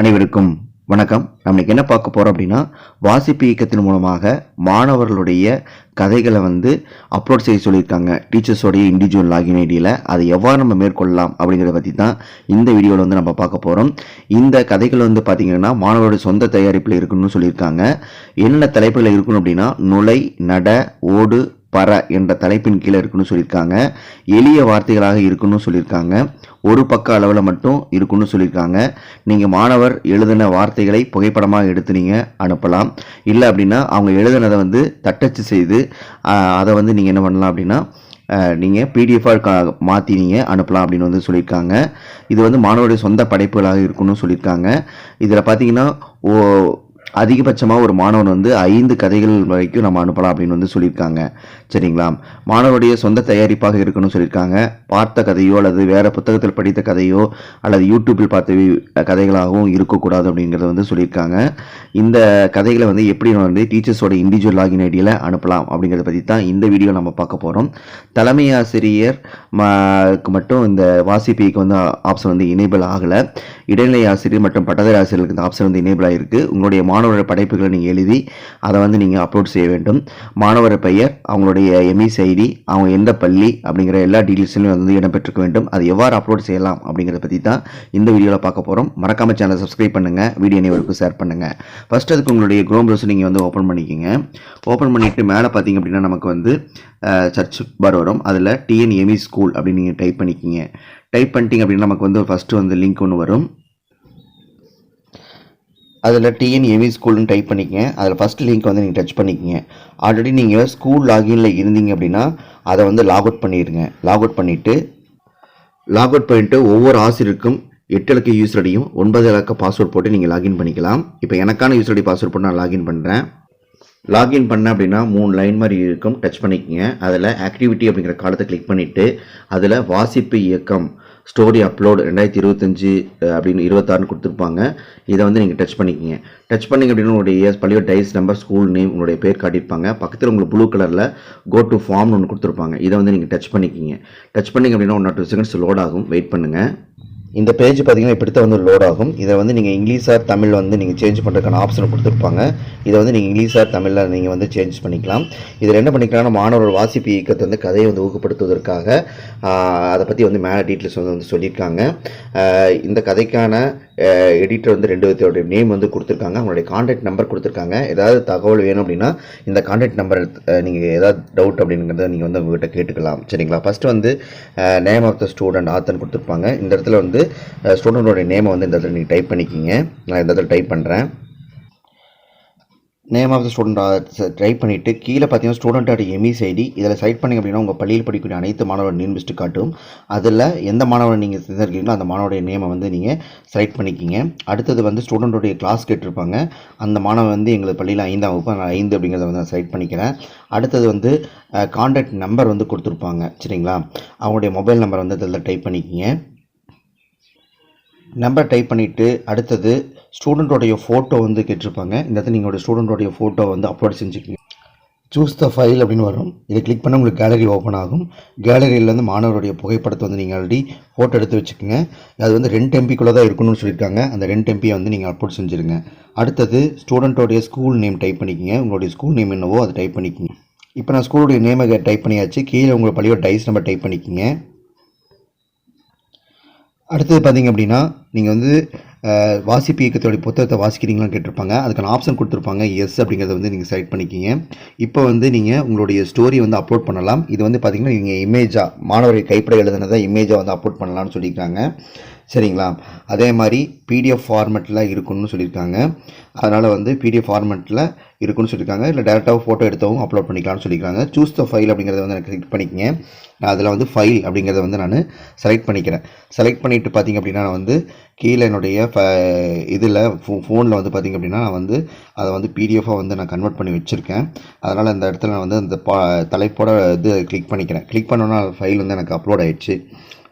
அனைவருக்கும் வணக்கம். நம்மளுக்கு என்ன பார்க்க போகிறோம் அப்படின்னா வாசிப்பு இயக்கத்தின் மூலமாக மாணவர்களுடைய கதைகளை வந்து அப்லோட் செய்ய சொல்லியிருக்காங்க. டீச்சர்ஸோடைய இண்டிவிஜுவல் லாகின் ஐடியில் அதை எவ்வாறு நம்ம மேற்கொள்ளலாம் அப்படிங்கிறத பற்றி தான் இந்த வீடியோவில் வந்து நம்ம பார்க்க போகிறோம் இந்த கதைகள் வந்து பார்த்திங்கன்னா மாணவருடைய சொந்த தயாரிப்பில் இருக்கணும்னு சொல்லியிருக்காங்க. என்னென்ன தலைப்புகள் இருக்கணும் அப்படின்னா நுழை நட ஓடு பற என்ற தலைப்பின் கீழே இருக்குன்னு சொல்லியிருக்காங்க. எளிய வார்த்தைகளாக இருக்குன்னு சொல்லியிருக்காங்க. ஒரு பக்க அளவில் மட்டும் இருக்குன்னு சொல்லியிருக்காங்க. நீங்கள் மாணவர் எழுதின வார்த்தைகளை புகைப்படமாக எடுத்து நீங்கள் அனுப்பலாம். இல்லை அப்படின்னா அவங்க எழுதினதை வந்து தட்டச்சு செய்து அதை வந்து நீங்கள் என்ன பண்ணலாம் அப்படின்னா நீங்கள் பிடிஎஃபாக மாற்றி நீங்கள் அனுப்பலாம் அப்படின்னு வந்து சொல்லியிருக்காங்க. இது வந்து மாணவருடைய சொந்த படைப்புகளாக இருக்குன்னு சொல்லியிருக்காங்க. இதில் பார்த்தீங்கன்னா ஓ அதிகபட்சமாக ஒரு மாணவன் வந்து ஐந்து கதைகள் வரைக்கும் நம்ம அனுப்பலாம் அப்படின்னு வந்து சொல்லியிருக்காங்க. சரிங்களா? மாணவருடைய சொந்த தயாரிப்பாக இருக்கணும்னு சொல்லியிருக்காங்க. பார்த்த கதையோ அல்லது வேறு புத்தகத்தில் படித்த கதையோ அல்லது யூடியூப்பில் பார்த்த கதைகளாகவும் இருக்கக்கூடாது அப்படிங்கிறத வந்து சொல்லியிருக்காங்க. இந்த கதைகளை வந்து எப்படி வந்து டீச்சர்ஸோட இண்டிவிஜுவல் லாகின் ஐடியில் அனுப்பலாம் அப்படிங்கிறத பற்றி தான் இந்த வீடியோ நம்ம பார்க்க போகிறோம் தலைமை ஆசிரியர் மட்டும் இந்த வாசிப்பிக்கு வந்து ஆப்ஷன் வந்து இனேபிள் ஆகலை. இடைநிலை ஆசிரியர் மற்றும் பட்டதாரி ஆசிரியர்களுக்கு இந்த ஆப்ஷன் வந்து இனேபிள் ஆகிருக்கு உங்களுடைய மாணவரோட படைப்புகளை நீங்கள் எழுதி அதை வந்து நீங்கள் அப்லோட் செய்ய வேண்டும். மாணவர் பெயர் அவங்களுடைய எம்இஸ் ஐடி அவங்க எந்த பள்ளி அப்படிங்கிற எல்லா டீட்டெயில்ஸ்லையும் வந்து இடம்பெற்றிருக்க வேண்டும். அது எவ்வாறு அப்லோட் செய்யலாம் அப்படிங்கிறத பற்றி தான் இந்த வீடியோவில் பார்க்க போகிறோம் மறக்காமல் சேனலை சப்ஸ்கிரைப் பண்ணுங்கள் வீடியோ அனைவருக்கும் ஷேர் பண்ணுங்கள் ஃபஸ்ட் அதுக்கு உங்களுடைய குரோம் ப்ரௌசர் நீங்கள் வந்து ஓப்பன் பண்ணிக்கோங்க. ஓப்பன் பண்ணிவிட்டு மேலே பார்த்தீங்க அப்படின்னா நமக்கு வந்து சர்ச் பார் வரும். அதில் டிஎன்எம்இ ஸ்கூல் அப்படின்னு நீங்கள் டைப் பண்ணிக்கிங்க. டைப் பண்ணிட்டீங்க அப்படின்னா நமக்கு வந்து ஃபஸ்ட்டு வந்து லிங்க் ஒன்று வரும். அதில் டிஎன்ஏவி ஸ்கூல்னு டைப் பண்ணிக்கங்க. அதில் ஃபஸ்ட் லிங்க் வந்து நீங்கள் டச் பண்ணிக்கங்க. ஆல்ரெடி நீங்கள் ஸ்கூல் லாகின்ல இருந்தீங்க அப்படின்னா அதை வந்து லாக் அவுட் பண்ணிடுங்க. லாக் அவுட் பண்ணிவிட்டு லாக் அவுட் பண்ணிட்டு ஒவ்வொரு ஆசிரியருக்கும் எட்டு இலக்க யூஸ் ஐடியும் ஒன்பது இலக்க பாஸ்வேர்ட் போட்டு நீங்கள் லாகின் பண்ணிக்கலாம். இப்போ எனக்கான யூஸ் ஐடி பாஸ்வேர்ட் போட்டு நான் லாகின் பண்ணுறேன் லாகின் பண்ண அப்படின்னா மூணு லைன் மாதிரி இருக்கும். டச் பண்ணிக்கோங்க. அதில் ஆக்டிவிட்டி அப்படிங்கிற காலத்தை கிளிக் பண்ணிவிட்டு அதில் வாசிப்பு இயக்கம் ஸ்டோரி அப்லோடு ரெண்டாயிரத்தி இருபத்தஞ்சி அப்படின்னு இருபத்தாறுன்னு கொடுத்துருப்பாங்க. இதை வந்து நீங்கள் டச் பண்ணிக்கோங்க. டச் பண்ணிங்க அப்படின்னா உங்களுடைய பள்ளியோட டைஸ் நம்பர் ஸ்கூல் நேம் உங்களுடைய பேர் காட்டியிருப்பாங்க பக்கத்தில் உங்களுக்கு ப்ளூ கலரில் கோ டு ஃபார்ம்னு ஒன்று கொடுத்துருப்பாங்க. இதை வந்து நீங்கள் டச் பண்ணிக்கிங்க. டச் பண்ணிங்க அப்படின்னா one or two seconds load ஆகும். வெயிட் பண்ணுங்கள் இந்த பேஜ் பார்த்தீங்கன்னா இப்படி தான் வந்து லோட் ஆகும். இதை வந்து நீங்கள் இங்கிலீஷ் ஆர் தமிழ் வந்து நீங்கள் சேஞ்ச் பண்ணுறதுக்கான ஆப்ஷன் கொடுத்துருப்பாங்க. இதை வந்து நீங்கள் இங்கிலீஷ் ஆர் தமிழில் நீங்கள் வந்து சேஞ்ச் பண்ணிக்கலாம். இதில் என்ன பண்ணிக்கலாம்னா மாணவர்கள் வாசிப்பு இயக்கத்தை வந்து கதையை வந்து ஊக்கப்படுத்துவதற்காக அதை பற்றி வந்து மேலே டீட்டெயில்ஸ் வந்து வந்து சொல்லியிருக்காங்க. இந்த கதைக்கான எடிட்டர் வந்து ரெண்டு பேர்த்தோடைய நேம் வந்து கொடுத்துருக்காங்க. அவங்களுடைய கான்டாக்ட் நம்பர் கொடுத்துருக்காங்க. ஏதாவது தகவல் வேணும் அப்படின்னா இந்த கான்டாக்ட் நம்பர் நீங்கள் ஏதாவது டவுட் அப்படிங்கிறத நீங்கள் வந்து உங்கள்கிட்ட கேட்டுக்கலாம். சரிங்களா? ஃபஸ்ட்டு வந்து நேம் ஆஃப் த ஸ்டூடெண்ட் ஆத்தன் கொடுத்துருப்பாங்க. இந்த இடத்துல வந்து ஸ்டூடெண்ட்டோடைய நேமை வந்து இந்த இடத்துல நீங்கள் டைப் பண்ணிக்கிங்க. நான் இந்த இடத்துல டைப் பண்ணுறேன் name of the student type பண்ணிவிட்டு கீழே பார்த்தீங்கன்னா ஸ்டூடெண்ட்டோட எம்இஸ் ஐடி இதில் சைட் பண்ணிங்க அப்படின்னா உங்கள் பள்ளியில் படிக்கக்கூடிய அனைத்து மாணவர் நேம் லிஸ்ட்டு காட்டும். அதில் எந்த மாணவன் நீங்கள் தேர்ந்தெடுக்கிறீங்களோ அந்த மாணவருடைய நேமை வந்து நீங்கள் செலக்ட் பண்ணிக்கிங்க. அடுத்தது வந்து ஸ்டூடெண்ட்டோடைய கிளாஸ் கேட்டிருப்பாங்க. அந்த மாணவன் வந்து எங்கள் பள்ளியில் ஐந்தாம் வகுப்பு நான் ஐந்து அப்படிங்கிறத வந்து நான் செலக்ட் பண்ணிக்கிறேன். அடுத்தது வந்து கான்டாக்ட் நம்பர் வந்து கொடுத்துருப்பாங்க. சரிங்களா? அவங்களுடைய மொபைல் நம்பர் வந்து இதில் டைப் பண்ணிக்கிங்க. நம்பர் டைப் பண்ணிவிட்டு அடுத்தது ஸ்டூடெண்ட்டோடைய ஃபோட்டோ வந்து கேட்டிருப்பாங்க. இந்த இடத்துல நீங்களோட ஸ்டூடெண்ட்டோடைய ஃபோட்டோ வந்து அப்லோட் செஞ்சுக்கணும் சூஸ் த ஃபைல் அப்படின்னு வரும். இதை கிளிக் பண்ண உங்களுக்கு கேலரி ஓப்பன் ஆகும். கேலரியிலேருந்து மாணவருடைய புகைப்படத்தை வந்து நீங்கள் ஆல்ரெடி ஃபோட்டோ எடுத்து வச்சுக்கோங்க. அது வந்து ரெண்டு எம்பிக்குள்ளே தான் இருக்கணும்னு சொல்லியிருக்காங்க. அந்த ரெண்டு எம்பியை வந்து நீங்கள் அப்லோட் செஞ்சுருங்க. அடுத்தது ஸ்டூடெண்ட்டோடைய ஸ்கூல் நேம் டைப் பண்ணிக்கங்க. உங்களுடைய ஸ்கூல் நேம் என்னவோ அதை டைப் பண்ணிக்கங்க. இப்போ நான் ஸ்கூலுடைய நேமை டைப் பண்ணியாச்சு. கீழே உங்கள் பள்ளியோட டைஸ் நம்பர் டைப் பண்ணிக்கோங்க. அடுத்தது பார்த்தீங்க அப்படின்னா நீங்கள் வந்து வாசிப்பு இயக்கத்தோடைய புத்தகத்தை வாசிக்கிறீங்களான்னு கேட்டிருப்பாங்க. அதுக்கான ஆப்ஷன் கொடுத்துருப்பாங்க. எஸ் அப்படிங்கிறத வந்து நீங்கள் செலக்ட் பண்ணிக்கிங்க. இப்போ வந்து நீங்கள் உங்களுடைய ஸ்டோரி வந்து அப்லோட் பண்ணலாம். இது வந்து பார்த்தீங்கன்னா நீங்கள் இமேஜாக மாணவர்கள் கைப்பட எழுதுனதை இமேஜாக வந்து அப்லோட் பண்ணலாம்னு சொல்லியிருக்காங்க. சரிங்களா? அதே மாதிரி பிடிஎஃப் ஃபார்மெட்டில் இருக்குன்னு சொல்லியிருக்காங்க. அதனால் வந்து பிடிஎஃப் ஃபார்மெட்டில் இருக்குன்னு சொல்லியிருக்காங்க. இல்லை டேரெக்டாக ஃபோட்டோ எடுத்தவும் அப்லோட் பண்ணிக்கலாம்னு சொல்லியிருக்காங்க. சூஸ் த ஃபைல் அப்படிங்கிறத வந்து எனக்கு கிளிக் பண்ணிக்கங்க. நான் அதில் வந்து ஃபைல் அப்படிங்கிறத வந்து நான் செலக்ட் பண்ணிக்கிறேன். செலக்ட் பண்ணிவிட்டு பார்த்தீங்க அப்படின்னா நான் வந்து கீழே என்னுடைய இதில் ஃபோ ஃபோனில் வந்து பார்த்தீங்க அப்படின்னா நான் வந்து அதை வந்து பிடிஎஃபாக வந்து நான் கன்வெர்ட் பண்ணி வச்சுருக்கேன். அதனால் அந்த இடத்துல நான் வந்து அந்த பா தலைப்போட இது கிளிக் பண்ணிக்கிறேன். கிளிக் பண்ணோன்னா ஃபைல் வந்து எனக்கு அப்லோட் ஆகிடுச்சு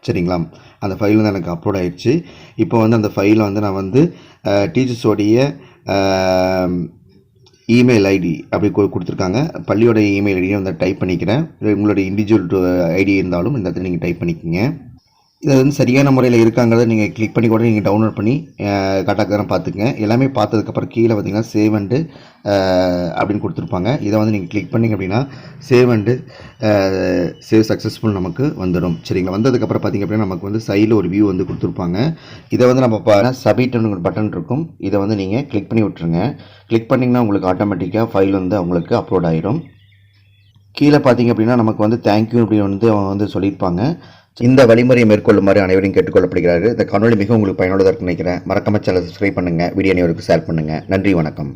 சரிங்களா? அந்த ஃபைல் வந்து எனக்கு அப்லோட் ஆகிடுச்சு இப்போ வந்து அந்த ஃபைலை வந்து நான் வந்து டீச்சர்ஸோடைய இமெயில் ஐடி அப்படி கொடுத்துருக்காங்க. பள்ளியோட இமெயில் ஐடியை வந்து டைப் பண்ணிக்கிறேன். உங்களுடைய இண்டிவிஜுவல் ஐடி இருந்தாலும் இந்த இடத்துல நீங்கள் டைப் பண்ணிக்கோங்க. இது வந்து சரியான முறையில் இருக்காங்கிறத நீங்கள் கிளிக் பண்ணி கூட நீங்கள் டவுன்லோட் பண்ணி கரெக்டாக பார்த்துக்குங்க. எல்லாமே பார்த்ததுக்கப்புறம் கீழே பார்த்தீங்கன்னா சேவ் அண்டு அப்படின்னு கொடுத்துருப்பாங்க. இதை வந்து நீங்கள் கிளிக் பண்ணிங்க அப்படின்னா சேவ் அண்டு சேவ் சக்ஸஸ்ஃபுல் நமக்கு வந்துடும். சரிங்களா? வந்ததுக்கப்புறம் பார்த்தீங்க அப்படின்னா நமக்கு வந்து சைடில் ஒரு வியூ வந்து கொடுத்துருப்பாங்க. இதை வந்து நம்ம பாருங்கள் சப்மிட்னு ஒரு பட்டன் இருக்கும். இதை வந்து நீங்கள் கிளிக் பண்ணி விட்டுருங்க. கிளிக் பண்ணிங்கன்னா உங்களுக்கு ஆட்டோமேட்டிக்காக ஃபைல் வந்து அவங்களுக்கு அப்லோட் ஆகிடும் கீழே பார்த்தீங்க அப்படின்னா நமக்கு வந்து தேங்க்யூ அப்படின்னு வந்து அவங்க வந்து சொல்லியிருப்பாங்க. இந்த வழிமுறையை மேற்கொள்ளுமாறு அனைவரையும் கேட்டுக்கொள்ளப்படுகிறார்கள். இந்த காணொலி மிகவும் உங்களுக்கு பயனுள்ளதாக நினைக்கிறேன். மறக்காம சேனல் சப்ஸ்கிரைப் பண்ணுங்கள் வீடியோ அனைவருக்கு ஷேர் பண்ணுங்கள் நன்றி வணக்கம்.